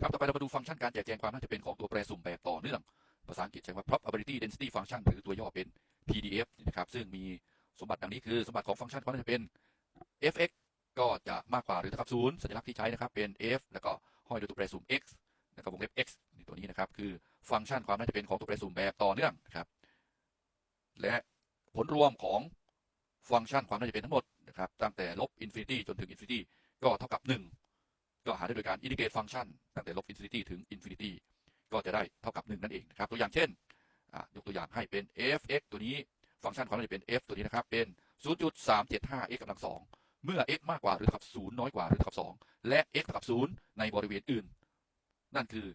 ครับต่อไปเรามาดูฟังก์ชันการแจกแจงความน่าจะเป็นของตัวแปรสุ่มแบบต่อเนื่อง ภาษาอังกฤษใช้ว่า probability density function หรือตัวย่อเป็น PDF นะครับ ซึ่งมีสมบัติดังนี้คือสมบัติของฟังก์ชันความน่าจะเป็น fx ก็จะมากกว่าหรือเท่ากับ0สัญลักษณ์ที่ใช้นะครับเป็น f แล้วก็ห้อยด้วยตัวแปรสุ่ม x แล้วก็วงเล็บ x ในตัวนี้นะครับคือฟังก์ชันความน่าจะเป็นของตัวแปรสุ่มแบบต่อเนื่องนะครับ และผลรวมของฟังก์ชันความน่าจะเป็นทั้งหมดนะครับตั้งแต่ลบอินฟินิตี้จนถึงอินฟินิตี้ก็เท่ากับ 1 ก็หาได้โดยการอินดิเกรตฟังก์ชันตั้งแต่ลบอินฟินิตี้ถึงอินฟินิตี้ก็จะได้เท่ากับ 1 นั่นเองนะครับ ตัวอย่างเช่นยกตัวอย่างให้เป็น f(x) ตัวนี้ฟังก์ชันความน่าจะเป็น f ตัวนี้นะครับ เป็น 0.375 x กำลัง 2 เมื่อ x มากกว่าหรือเท่ากับ 0 น้อยกว่าหรือเท่ากับ 2 และ x เท่ากับ 0 ในบริเวณอื่น นั่นคือ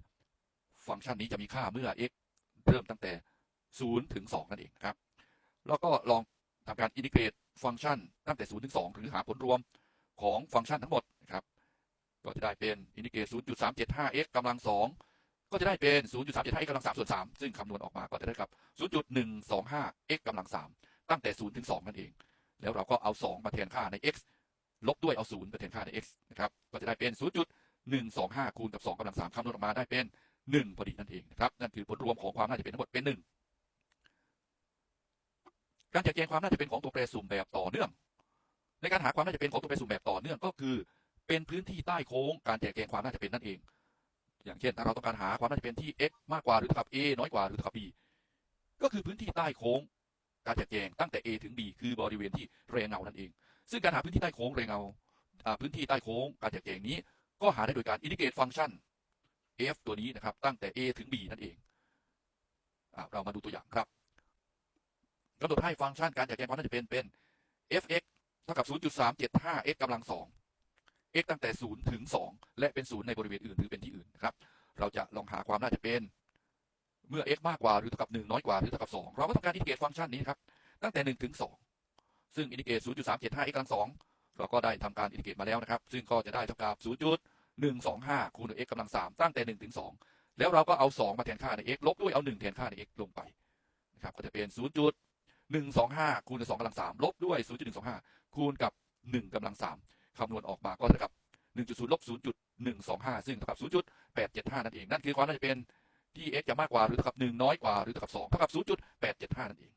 ฟังก์ชันนี้จะมีค่าเมื่อ x เริ่มตั้งแต่ 0 ถึง 2 นั่นเองนะครับ แล้วก็ลองทำการอินทิเกรตฟังก์ชันตั้งแต่ 0 ถึง 2 หรือหาผลรวมของฟังก์ชันทั้งหมดนะครับ ก็จะได้เป็นอินทิเกรต 0.375x กำลัง 2 ก็จะได้เป็น 0.375x กำลัง3ส่วน3ซึ่งคำนวณออกมาก็จะได้กับ 0.125x กำลัง 3 ตั้งแต่ 0 ถึง 2 นั่นเอง แล้วเราก็เอา 2 มาแทนค่าใน x ลบด้วยเอา 0 มาแทนค่าใน x นะครับ ก็จะได้เป็น 0.125 คูณกับ 2กำลัง 3 คำนวณออกมาได้เป็น 1 พอดีนั่นเองนะครับ นั่นคือผลรวมของความน่าจะเป็นทั้งหมดเป็น 1 การแจกแจงความน่าจะเป็นของตัวแปรสุ่มแบบต่อเนื่อง ในการหาความน่าจะเป็นของตัวแปรสุ่มแบบต่อเนื่องก็คือ เป็นพื้นที่ใต้โค้งการแจกแจงความน่าจะเป็นนั่นเอง อย่างเช่นถ้าเราต้องการหาความน่าจะเป็นที่ x มากกว่าหรือเท่ากับ a น้อยกว่าหรือเท่ากับ b ก็คือพื้นที่ใต้โค้ง การแจกแจงตั้งแต่ a ถึง b คือบริเวณที่เรเงานั่นเอง ซึ่งการหาพื้นที่ใต้โค้งเรเงาพื้นที่ใต้โค้ง การแจกแจงนี้ ก็หาได้โดยการอินทิเกรตฟังก์ชัน f ตัวนี้นะครับตั้งแต่ a ถึง b นั่นเองอเรามาดูตัวอย่างครับกำหนดให้ฟังก์ชันการแจกแจงความน่าจะเป็นเป็น f(x) เท่ากับ 0.375x กำลัง 2 x ตั้งแต่ 0 ถึง 2 และเป็น 0 ในบริเวณอื่นหรือเป็นที่อื่นนะครับ เราจะลองหาความน่าจะเป็น เมื่อ x มากกว่าหรือเท่ากับ 1 น้อยกว่าหรือเท่ากับ 2 เราก็ต้องการอินทิเกรตฟังก์ชันนี้ครับ ตั้งแต่ 1 ถึง 2 ซึ่งอินทิเกรต 0.375x กำลัง 2 เราก็ได้ทำการอินทิเกรตมาแล้วนะครับ ซึ่งก็จะได้เท่ากับ 0.125 คูณด้วย x กำลัง 3 ตั้งแต่ 1 ถึง 2 แล้วเราก็เอา 2 มาแทนค่าใน x ลบด้วยเอา 1 แทนค่าใน x ลงไปนะครับก็จะเป็น 0.125 คูณด้วย2กำลัง3ลบด้วย 0.125 คูณกับ 1กำลัง3 คำนวณออกมาก็เท่ากับ 1.0ลบ0.125 ซึ่งเท่ากับ 0.875 นั่นเอง นั่นคือความน่าจะเป็นที่ x จะมากกว่าหรือเท่ากับ 1 น้อยกว่าหรือเท่ากับ 2 เท่ากับ 0.875 นั่นเอง